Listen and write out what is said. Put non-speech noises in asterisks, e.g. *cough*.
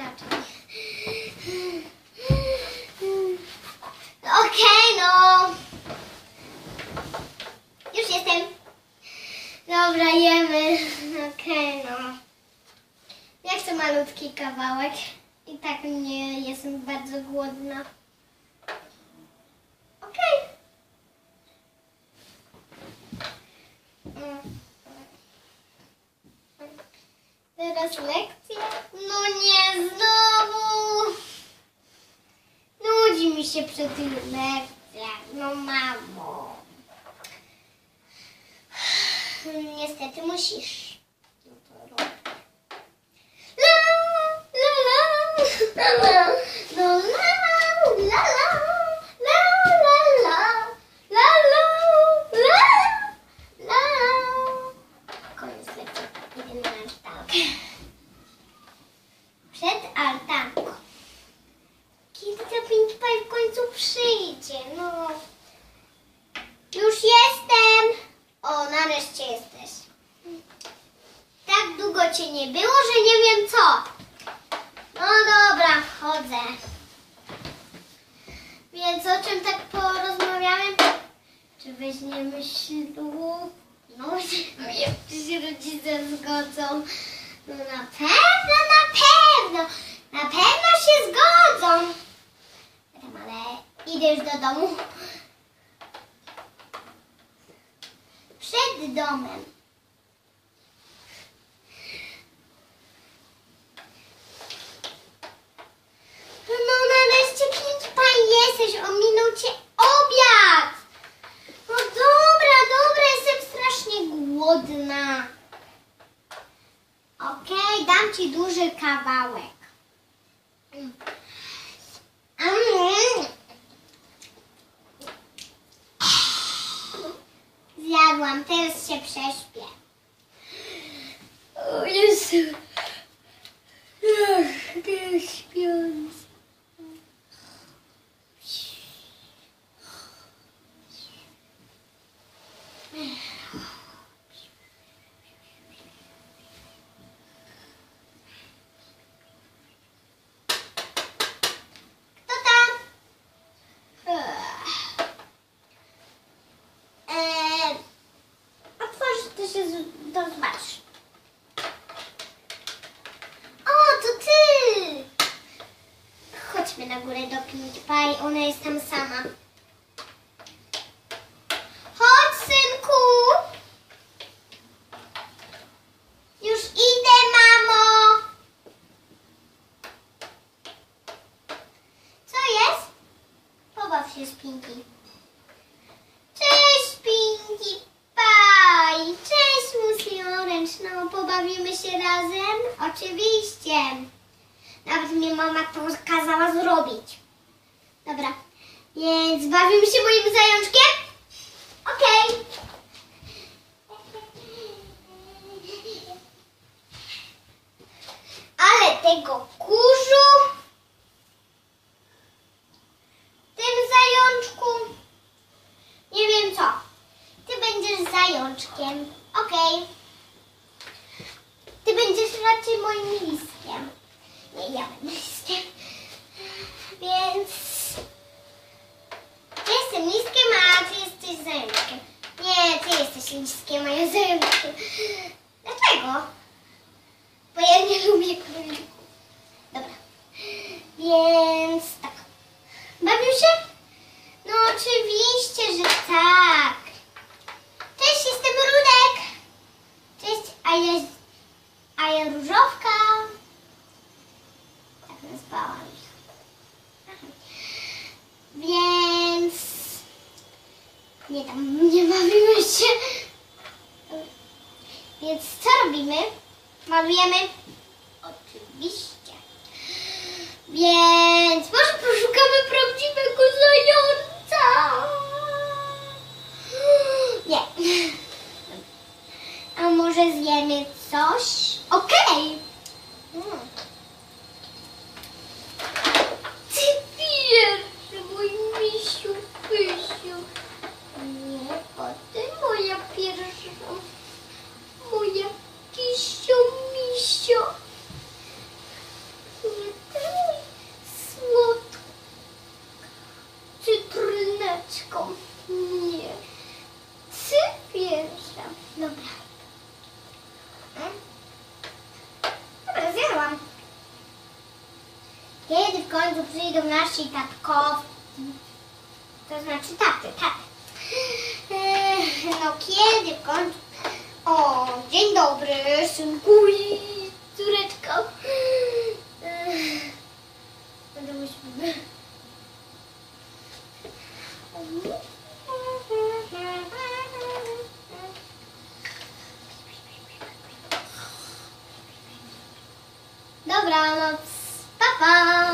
raczej. No Okej, no. Już jestem. Dobra, jemy. Okej, no. Ja chcę malutki kawałek. I tak nie jestem bardzo głodna. Okej. Mm. Teraz lekcja? No nie, znowu! Nudzi mi się przy tych lekcjach, no mamo. Niestety musisz. No to la, la, la, la, cię nie było, że nie wiem co. No dobra, wchodzę. Więc o czym tak porozmawiamy? Czy weźmiemy ślub? No, *laughs* wiem, czy się rodzice zgodzą. No na pewno, na pewno. Na pewno się zgodzą. Ale idę już do domu. Przed domem. No nareszcie pięć pan jesteś, ominął cię obiad. No dobra, dobra, jestem strasznie głodna. Okej, dam ci duży kawałek. Mm. Zjadłam, teraz się prześpię. O Jezu. Ach, teraz śpiąc. Kto tam? Ech. Eee, otworzysz to się z- to zobacz. O, to ty! Chodźmy na górę do Pinkie Pie, ona jest tam sama. Chodź, synku! Już idę, mamo! Co jest? Pobaw się z Pinky. Cześć, Pinkie Pie! Cześć, Musi Orange. No, pobawimy się razem? Oczywiście. Nawet mnie mama to kazała zrobić. Dobra, więc bawimy się moim zajączkiem? Okej. Ale tego kurzu, tym zajączku, nie wiem co. Ty będziesz zajączkiem. Okej. Ty będziesz raczej moim liskiem. Nie, ja będę. Więc ja jestem liskiem, a ty jesteś zajączkiem. Nie, ty jesteś liskiem, a ja zajączkiem. Dlaczego? Bo ja nie lubię królików. Dobra. Więc tak. Bawił się? No oczywiście, że tak. Cześć, jestem Rudek. Cześć, a ja, a ja Różowka. Tak nazwałam ich. Aha. Więc nie tam, nie bawimy się. Więc co robimy? Malujemy? Oczywiście. Więc może poszukamy prawdziwego zająca. Nie. A może zjemy coś? Okej. Mm. Paczką. Nie. Ty pierwsza. Dobra. Dobra, zjadłam. Kiedy w końcu przyjdą nasi tatkowcy? To znaczy taty, tak. No kiedy w końcu... O, dzień dobry, synku i córeczko. Laura Tchau, tchau.